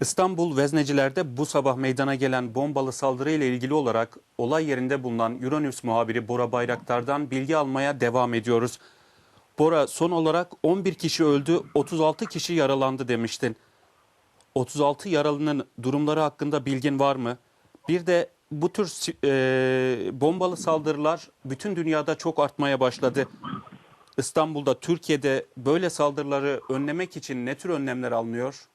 İstanbul Vezneciler'de bu sabah meydana gelen bombalı saldırı ile ilgili olarak olay yerinde bulunan Euronews muhabiri Bora Bayraktar'dan bilgi almaya devam ediyoruz. Bora son olarak 11 kişi öldü, 36 kişi yaralandı demiştin. 36 yaralının durumları hakkında bilgin var mı? Bir de bu tür e, bombalı saldırılar bütün dünyada çok artmaya başladı. İstanbul'da, Türkiye'de böyle saldırıları önlemek için ne tür önlemler alınıyor?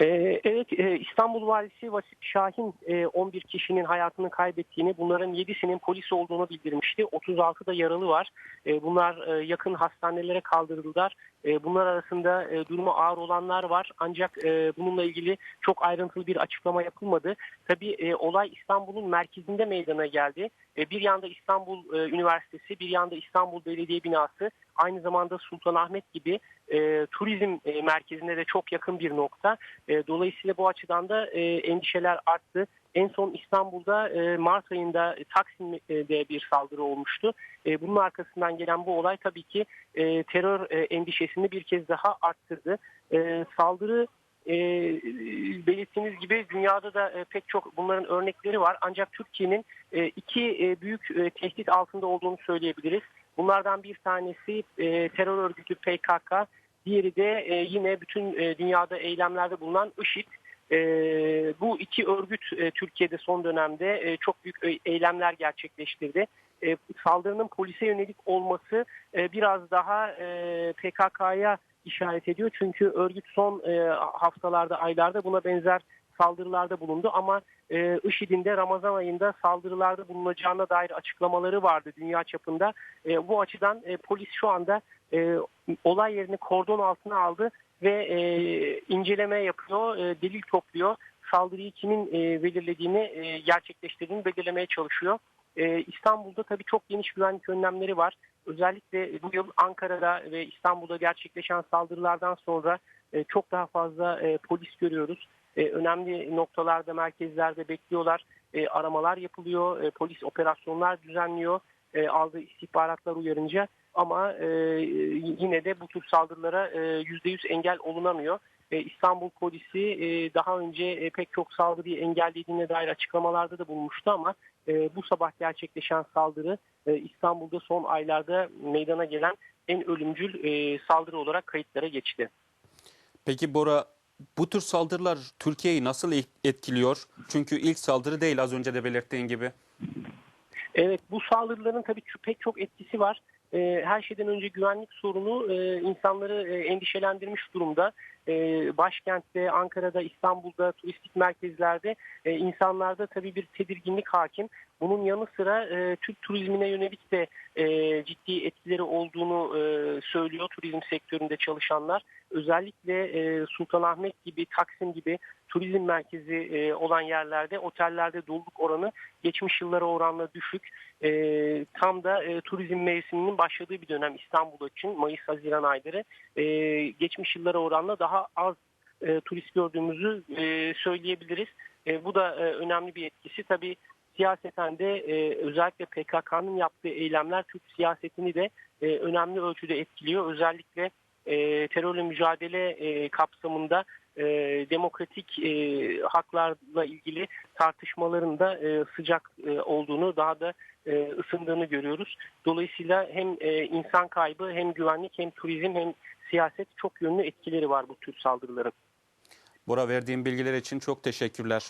Ee, evet e, İstanbul Valisi Vasip Şahin e, 11 kişinin hayatını kaybettiğini bunların 7'sinin polis olduğunu bildirmişti. 36 da yaralı var. E, bunlar e, yakın hastanelere kaldırıldılar. E, bunlar arasında e, durumu ağır olanlar var. Ancak e, bununla ilgili çok ayrıntılı bir açıklama yapılmadı. Tabii e, olay İstanbul'un merkezinde meydana geldi. E, bir yanda İstanbul e, Üniversitesi, bir yanda İstanbul Belediye Binası, aynı zamanda Sultanahmet gibi e, turizm e, merkezine de çok yakın bir nokta. E, dolayısıyla bu açıdan da e, endişeler arttı. En son İstanbul'da e, Mart ayında e, Taksim'de bir saldırı olmuştu. E, bunun arkasından gelen bu olay tabii ki e, terör e, endişesini bir kez daha arttırdı. E, saldırı e, belirttiğiniz gibi dünyada da e, pek çok bunların örnekleri var. Ancak Türkiye'nin e, iki e, büyük e, tehdit altında olduğunu söyleyebiliriz. Bunlardan bir tanesi e, terör örgütü PKK, diğeri de e, yine bütün e, dünyada eylemlerde bulunan IŞİD. E, bu iki örgüt e, Türkiye'de son dönemde e, çok büyük e, eylemler gerçekleştirdi. E, saldırının polise yönelik olması e, biraz daha e, PKK'ya işaret ediyor. Çünkü örgüt son e, haftalarda, aylarda buna benzer saldırılarda bulundu ama e, IŞİD'in de Ramazan ayında saldırılarda bulunacağına dair açıklamaları vardı dünya çapında. E, bu açıdan e, polis şu anda e, olay yerini kordon altına aldı ve e, inceleme yapıyor, e, delil topluyor. Saldırıyı kimin e, belirlediğini, e, gerçekleştirdiğini belirlemeye çalışıyor. E, İstanbul'da tabii çok geniş güvenlik önlemleri var. Özellikle bu yıl Ankara'da ve İstanbul'da gerçekleşen saldırılardan sonra e, çok daha fazla e, polis görüyoruz. E, önemli noktalarda, merkezlerde bekliyorlar. E, aramalar yapılıyor, e, polis operasyonlar düzenliyor. Aldığı istihbaratlar uyarınca ama yine de bu tür saldırılara e, %100 engel olunamıyor. İstanbul polisi daha önce pek çok saldırıyı engellediğine dair açıklamalarda da bulmuştu ama bu sabah gerçekleşen saldırı İstanbul'da son aylarda meydana gelen en ölümcül saldırı olarak kayıtlara geçti. Peki Bora bu tür saldırılar Türkiye'yi nasıl etkiliyor? Çünkü ilk saldırı değil az önce de belirttiğin gibi. Evet bu saldırıların tabii pek çok etkisi var. Ee, her şeyden önce güvenlik sorunu e, insanları e, endişelendirmiş durumda. E, başkentte, Ankara'da, İstanbul'da, turistik merkezlerde e, insanlarda tabii bir tedirginlik hakim. Bunun yanı sıra e, Türk turizmine yönelik de e, ciddi etkileri olduğunu e, söylüyor turizm sektöründe çalışanlar. Özellikle e, Sultanahmet gibi, Taksim gibi turizm merkezi e, olan yerlerde otellerde doluluk oranı geçmiş yıllara oranla düşük. E, tam da e, turizm mevsiminin başladığı bir dönem İstanbul için Mayıs-Haziran ayları e, geçmiş yıllara oranla daha az e, turist gördüğümüzü e, söyleyebiliriz. E, bu da e, önemli bir etkisi. Tabii siyaseten de e, özellikle PKK'nın yaptığı eylemler Türk siyasetini de e, önemli ölçüde etkiliyor. Özellikle e, terörle mücadele e, kapsamında e, demokratik e, haklarla ilgili tartışmaların da e, sıcak e, olduğunu daha da e, ısındığını görüyoruz. Dolayısıyla hem e, insan kaybı hem güvenlik hem turizm hem siyaset çok yönlü etkileri var bu tür saldırıların. Bora verdiğin bilgiler için çok teşekkürler.